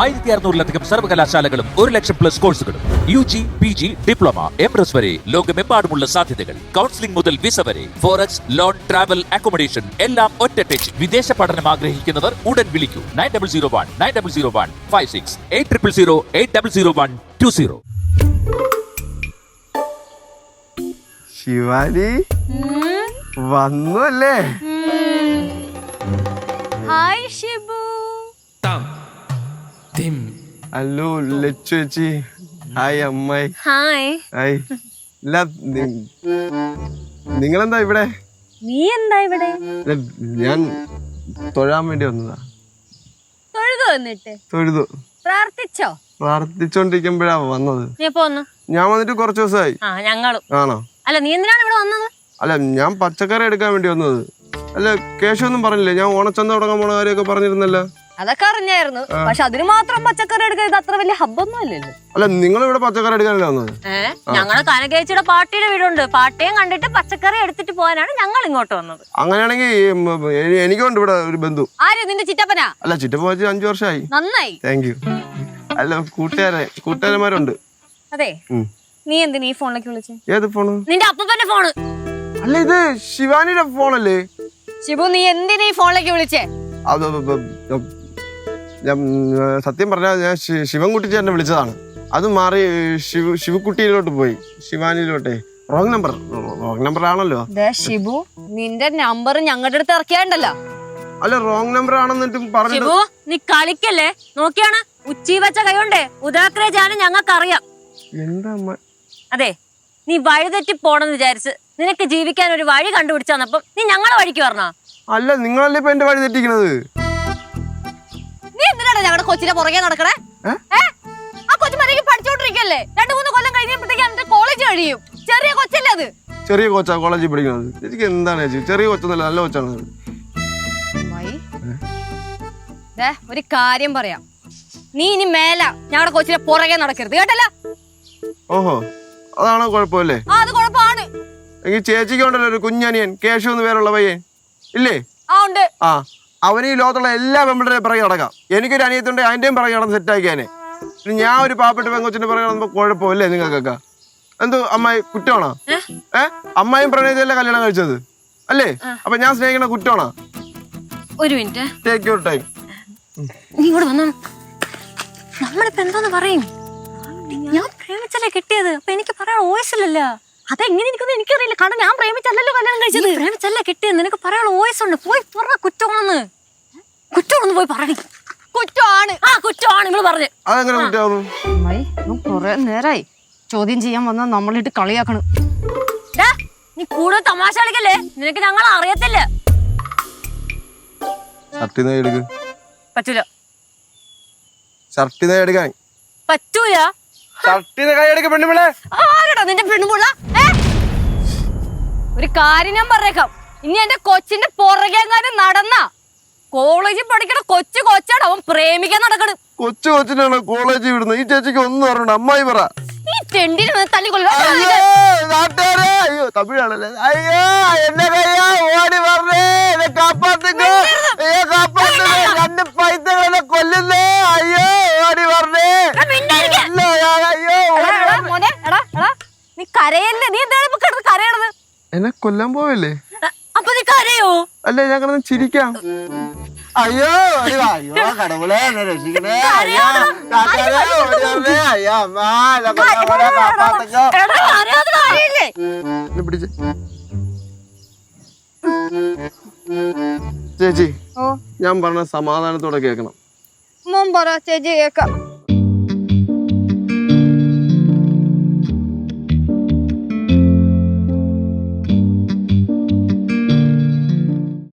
ആയിരത്തി അറുന്നൂറിലധികം സർവകലാശാലകളും ഒരു ലക്ഷം പ്ലസ് കോഴ്സുകളും U G P G diploma M S വരെ ലോകമെമ്പാടുമുള്ള സാധ്യതകൾ. കൗൺസിലിംഗ് മുതൽ വിസ വരെ ഫോറക്സ് ലോൺ ട്രാവൽ അക്കോമഡേഷൻ എല്ലാം ഒറ്റ ടച്ച് വിദേശ പഠനം ആഗ്രഹിക്കുന്നവർ ഉടൻ വിളിക്കൂ. Nine double zero one nine double zero one five six eight triple zero eight double zero one two zero Shivani? വന്നു അല്ലേ hi Shibu Tim. Hello Lachu ചേച്ചി ഹായ് അമ്മായി. ഹായ് ഹായ് ഇല്ല നിങ്ങൾ നിങ്ങളെന്താ ഇവിടെ? നീ എന്താ ഇവിടെ? ഞാൻ തൊഴാൻ വേണ്ടി വന്നതാ. തൊഴുതു എന്നിട്ട്? തൊഴുതു. പ്രാർത്ഥിച്ചോ? പ്രാർത്ഥിച്ചോണ്ടിരിക്കുമ്പോഴാ വന്നത്. നീ എപ്പോ വന്നു? ഞാൻ വന്നിട്ട് കുറച്ച് ദിവസമായി ആ ഞങ്ങളും. ആണോ? അല്ല നീ എന്തിനാണ് ഇവിടെ വന്നത്? അല്ല ഞാൻ പച്ചക്കറി എടുക്കാൻ വേണ്ടി വന്നത്. അല്ല കേശവൊന്നും പറഞ്ഞില്ലേ? ഞാൻ ഓണച്ചന്ത തുടങ്ങാൻ പോണ കാര്യമൊക്കെ പറഞ്ഞിരുന്നല്ലോ. അതൊക്കെ അറിഞ്ഞായിരുന്നു. പക്ഷെ അതിന് മാത്രം പച്ചക്കറി എടുക്കരുത് അത്ര വലിയ ഹബ്ബൊന്നും അല്ലല്ലോ. അല്ല നിങ്ങൾ ഇവിടെ പച്ചക്കറി എടുക്കാനല്ലേ വന്നത് ഏ ഞങ്ങളെ കനകേച്ചിയുടെ പാട്ടിയുടെ വീടുണ്ട്. പാട്ടിയും കണ്ടിട്ട് പച്ചക്കറി എടുത്തിട്ട് പോകാനാണ് ഞങ്ങൾ ഇങ്ങോട്ട് വന്നത്. അങ്ങനെയാണെങ്കിൽ എനിക്കുണ്ട് ഇവിടെ ഒരു ബന്ധു. ആര്? നിന്റെ ചിറ്റപ്പനാ? അല്ല ചിറ്റപ്പ വെച്ച് അഞ്ചു വർഷമായി നന്നായി. താങ്ക് യു അല്ല കൂട്ടുകാരെ കൂട്ടുകാരന്മാരുണ്ട്. അതെ. നീ എന്തിനാ ഈ ഫോണിലേക്ക് വിളിച്ചേ? ഏത് ഫോണ്? നിന്റെ അപ്പന്റെ ഫോണ്. അല്ല ഇത് ശിവാനിയുടെ ഫോണല്ലേ? ശിവു നീ എന്തിനാ ഈ ഫോണിലേക്ക് വിളിച്ചേ? ഞാൻ സത്യം പറഞ്ഞാൽ ഞാൻ ശിവൻകുട്ടി ചേട്ടനെ വിളിച്ചതാണ്. അത് മാറി ശിവ ശിവക്കുട്ടിയിലോട്ട് പോയി. ശിവാനിയിലോട്ടെ. റോങ് നമ്പർ റോങ് നമ്പർ ആണല്ലോ ഷിബു നിന്റെ നമ്പർ ഞങ്ങളുടെ അടുത്ത് ഇറക്കിയാണ്ടല്ലോ. അല്ല റോങ് നമ്പർ ആണെന്നിട്ടും പറഞ്ഞു ഷിബു നീ കളിക്കല്ലേ? നോക്കിയാണ് ഉച്ചി വെച്ച കൈകൊണ്ടേ ഉദാക്രേജാണ് ഞങ്ങൾക്ക് അറിയാം എന്താ അതെ നീ വഴിതെറ്റി പോണെന്ന് വിചാരിച്ച് നിനക്ക് ജീവിക്കാൻ ഒരു വഴി കണ്ടുപിടിച്ചാന്നപ്പം നീ ഞങ്ങളെ വഴിക്ക് പറഞ്ഞോ അല്ല നിങ്ങളല്ലേ ഇപ്പൊ എന്റെ വഴി തെറ്റിക്കണത്? നീ എന്തിനാണ് ഞങ്ങളുടെ കൊച്ചിനെ പുറകെ നടക്കണേ ആ കൊച്ചു മതി പഠിച്ചോണ്ടിരിക്കല്ലേ? രണ്ടു മൂന്ന് കൊല്ലം കഴിഞ്ഞപ്പോഴത്തേക്ക് അവന്റെ കോളേജ് കഴിയും. ചെറിയ കൊച്ചല്ലേ അത്? ചെറിയ കൊച്ചാ കോളേജിൽ പഠിക്കുന്നത്. ചേച്ചിക്ക് എന്താണ് ചേച്ചി? ചെറിയ കൊച്ചൊന്നുമല്ല നല്ല കൊച്ചാണ്. ഒരു കാര്യം പറയാം. നീ ഇനി മേല. ഞങ്ങളുടെ കൊച്ചിനെ പുറകെ നടക്കരുത്. കേട്ടല്ല? ഓഹോ അതാണോ കുഴപ്പമല്ലേ? അത് കുഴപ്പമാണ്. എങ്കിൽ ചേച്ചിക്ക് ഉണ്ടല്ലോ ഒരു കുഞ്ഞനിയൻ കേശു എന്ന് പേരുള്ള പയ്യൻ. ഇല്ലേ? ആ ഉണ്ട്. ആ അവന് ഈ ലോകത്തുള്ള എല്ലാ പെമ്പിളുടെയും പിറകെ നടക്കാം. എനിക്കൊരു അനിയത്തുണ്ട് അതിന്റെയും പിറകെ നടന്ന് സെറ്റാക്കിയാനെ ഇനി ഞാൻ ഒരു പാവപ്പെട്ട പെങ്കൊച്ചിന്റെ പിറകെ നടന്നപ്പോൾ കുഴപ്പമില്ലേ നിങ്ങൾക്കൊക്കെ? എന്തോ അമ്മായി കുറ്റമാണോ? ഏ? അമ്മായും പ്രണയത്തിലല്ലേ കല്യാണം കഴിച്ചത്? അല്ലേ? അപ്പൊ ഞാൻ സ്നേഹിക്കണ കുറ്റമാണോ? ഒരു മിനിറ്റ്. ടേക്ക് യുവർ ടൈം നീ കൂടെ വന്നാ. നമ്മളിപ്പോ എന്തോന്ന് പറയും? ഞാൻ പ്രേമിച്ചല്ലേ കിട്ടിയത്? അപ്പൊ എനിക്ക് പറയാൻ വോയിസ് ഇല്ലല്ലോ. അതെങ്ങനെ എനിക്കൊന്നും എനിക്കറിയില്ല. കാരണം ഞാൻ പ്രേമിച്ചല്ലല്ലോ കല്യാണം കഴിച്ചത്. പ്രേമിച്ചല്ല കിട്ടിയത്? നിനക്ക് പറയാനുള്ള വോയിസ് ഉണ്ട്. പോയി പറ കുറ്റമാണെന്ന്. കുറ്റമാണെന്ന് പോയി പറയണി കുറ്റമാണ്. ആ കുറ്റമാണ്. നിങ്ങൾ പറഞ്ഞു. അതെങ്ങനെ കുറ്റമാകുന്നു? കൊറേ നേരായി. ചോദ്യം ചെയ്യാൻ വന്ന നമ്മളിട്ട് കളിയാക്കണം. ഡാ, നീ കൂടുതൽ തമാശ കളിക്കല്ലേ? നിനക്ക് ഞങ്ങൾ അറിയത്തില്ല. ഷർട്ടി നേ എടുക്ക് പറ്റൂല. ഷർട്ടി നേ എടുക്കാൻ പറ്റൂല. ഷർട്ടി കൈ എടുക്ക പെണ്ണുപിള്ളേ ആരടാ നിന്റെ ഒരു കാര്യം ഞാൻ പറഞ്ഞേക്കാം. ഇനി എന്റെ കൊച്ചിന്റെ പുറകെങ്ങാനും നടന്ന കോളേജിൽ പഠിക്കണ കൊച്ചു കൊച്ചാണ് അവൻ പ്രേമിക്കാൻ നടക്കണ് കൊച്ചു കൊച്ചിനാണ് കോളേജിൽ വിടുന്നത്? ഈ ചേച്ചിക്ക് ഒന്നും അറിയണ്ട. അമ്മായി പറ. ഈ തെണ്ടിനെ തല്ലി അയ്യോ നാട്ടുകാരെ. അയ്യോ തമിഴാണല്ലേ? അയ്യോ എന്നെ കയ്യാ. ഓടി പറഞ്ഞേ എന്നെ കാപ്പാത്തുക്കോ അയ്യോ കാപ്പാത്തുക്കോ രണ്ട് പൈത്തകളെ കൊല്ലുന്നേ. അയ്യോ ഓടി പറഞ്ഞേ ഇല്ല, ഞാൻ- അയ്യോ മോനെ എടാ എടാ. നീ കരയല്ലേ? നീ എന്താ ഇപ്പൊ കിടന്ന് കരയണത്? എന്നെ കൊല്ലാൻ പോവല്ലേ? അപ്പൊ നീ കരയോ? അല്ലേ ഞാൻ കിടന്ന് ചിരിക്കാം. അയ്യോ. അയ്യോ കടവുളെ എന്നെ രക്ഷിക്കണേ അയ്യോ അയ്യോ അമ്മ എന്നെ പിടിച്ച്. ചേച്ചി ഓ. ഞാൻ പറഞ്ഞ സമാധാനത്തോടെ കേൾക്കണം. മോൻ പറ ചേച്ചി കേക്കാം